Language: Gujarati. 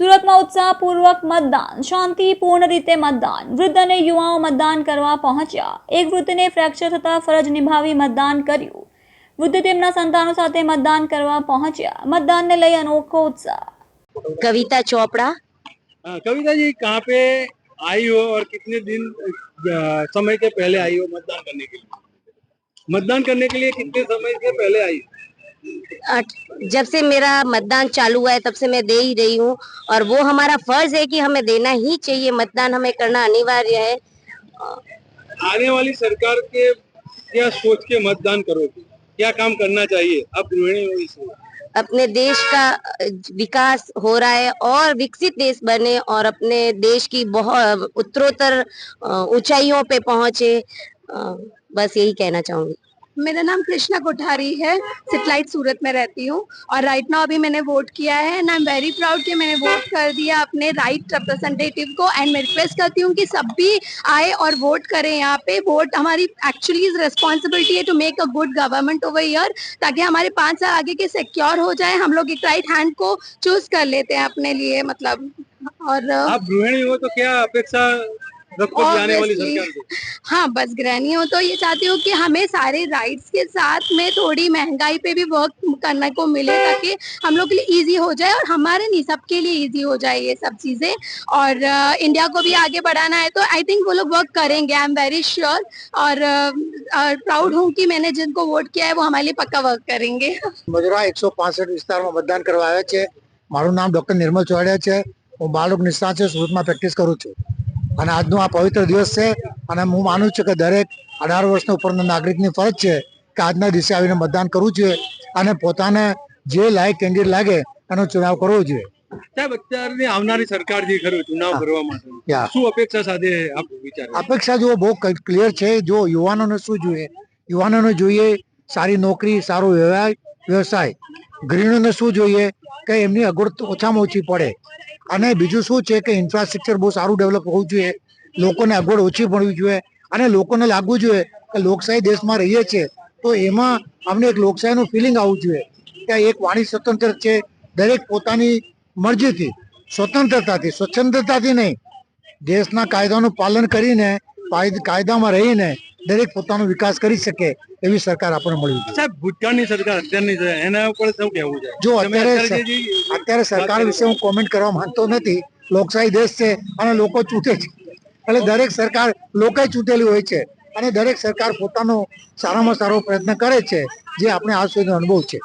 સુરતમાં ઉત્સાહપૂર્વક મતદાન શાંતિપૂર્ણ રીતે મતદાન વૃદ્ધ અને યુવાઓ મતદાન કરવા પહોંચ્યા એક વૃદ્ધને ફ્રેક્ચર થતાં ફરજ નિભાવી મતદાન કર્યું વૃદ્ધ તેમના સંતાનો સાથે મતદાન કરવા પહોંચ્યા મતદાનને લઈ અનોખો ઉત્સાહ कविता चोपड़ा हाँ, कविता जी कहाँ पे आई हो और कितने दिन अ, समय के पहले आई हो मतदान करने के लिए मतदान करने के लिए कितने समय से पहले आई अट- जब से मेरा मतदान चालू हुआ है तब से मैं दे ही रही हूँ। और वो हमारा फ़र्ज़ है कि हमें देना ही चाहिए। मतदान हमें करना अनिवार्य है। आने वाली सरकार के क्या सोच के मतदान करोगे? क्या काम करना चाहिए? आप गृहिणी हो अपने देश का विकास हो रहा है और विकसित देश बने और अपने देश की बहुत उत्तरोत्तर ऊंचाइयों पे पहुँचे। बस यही कहना चाहूँगी। मेरा नाम कृष्णा कोठारी है सिटलाइट सूरत में रहती हूँ और राइट नाउ अभी मैंने वोट किया है and I am very proud कि मैंने वोट कर दिया अपने राइट रिप्रेजेंटेटिव को एंड मैं रिक्वेस्ट करती हूँ कि सब भी आए और वोट करें यहाँ पे। वोट हमारी एक्चुअली रिस्पॉन्सिबिलिटी है to make a good government over year ताकि हमारे पाँच साल आगे के सिक्योर हो जाए। हम लोग एक राइट हैंड को चूज़ कर लेते हैं अपने लिए मतलब और, आप गृहिणी हो तो क्या अपेक्षा आने वाली Obviously. सरकार से हाँ बस गृहिणी हूँ तो ये चाहती हूँ कि हमें सारे राइट्स के साथ में थोड़ी महंगाई पे भी वर्क करने को मिले ताकि हम लोग के लिए इजी हो जाए और हमारे नहीं सबके लिए इजी हो जाए ये सब चीजें और अ, इंडिया को भी आगे बढ़ाना है तो आई थिंक वो लोग वर्क करेंगे आई एम वेरी श्योर और प्राउड हूँ कि मैंने जिनको वोट किया है वो हमारे लिए पक्का वर्क करेंगे મજરા એકસો પાસઠ વિસ્તારમાં મતદાન કરવા આવ્યા છે મારું નામ ડોક્ટર નિર્મલ ચોડિયા છે હું બાળક નિષ્ણાત છે સુરતમાં પ્રેક્ટિસ કરું છું અને આજનો આ પવિત્ર દિવસ છે અને હું માનું છું કે દરેક અઢાર વર્ષના ઉપરના નાગરિકની ફરજ છે કે આજના દિવસે આવીને મતદાન કરવું જોઈએ અને પોતાને જે લાયક કેન્ડિડેટ લાગે એનો ચુનાવ કરવો જોઈએ. સાહેબ અત્યારની આવનારી સરકાર જે ખરું ચુનાવ કરવા માટે શું અપેક્ષા સાથે આપ વિચાર? અપેક્ષા જો બહુ ક્લિયર છે. જો યુવાનોને શું જોઈએ? યુવાનોને જોઈએ સારી નોકરી સારો વ્યવસાય વ્યવસાય. ગૃહિણીઓને શું જોઈએ? કે એમની અગવડ ઓછામાં ઓછી પડે. અને બીજું શું છે કે ઇન્ફ્રાસ્ટ્રક્ચર બહુ સારું ડેવલપ હોવું જોઈએ. લોકોને અગવડ ઓછી પડવી જોઈએ અને લોકોને લાગવું જોઈએ કે લોકશાહી દેશમાં રહીએ છીએ તો એમાં અમને એક લોકશાહીનું ફિલિંગ આવવું જોઈએ કે એક વાણી સ્વતંત્ર છે. દરેક પોતાની મરજીથી, સ્વતંત્રતાથી સ્વતંત્રતાથી નહીં. દેશના કાયદાનું પાલન કરીને કાયદામાં રહીને દરેક પોતાનો વિકાસ કરી શકે એવી સરકાર આપણને મળવી જોઈએ સાહેબ ભૂતકાળની સરકાર અત્યારની છે એના ઉપર શું કહેવું છે? જો અત્યારે અત્યારે સરકાર વિશે હું કોમેન્ટ કરવા માંગતો નથી લોકશાહી દેશ છે અને લોકો ચૂંટે છે. એટલે દરેક સરકાર લોકોએ ચૂંટેલી હોય છે અને દરેક સરકાર પોતાનો સારામાં સારો પ્રયત્ન કરે છે જે આપણે આજ સુધીનો અનુભવ છે.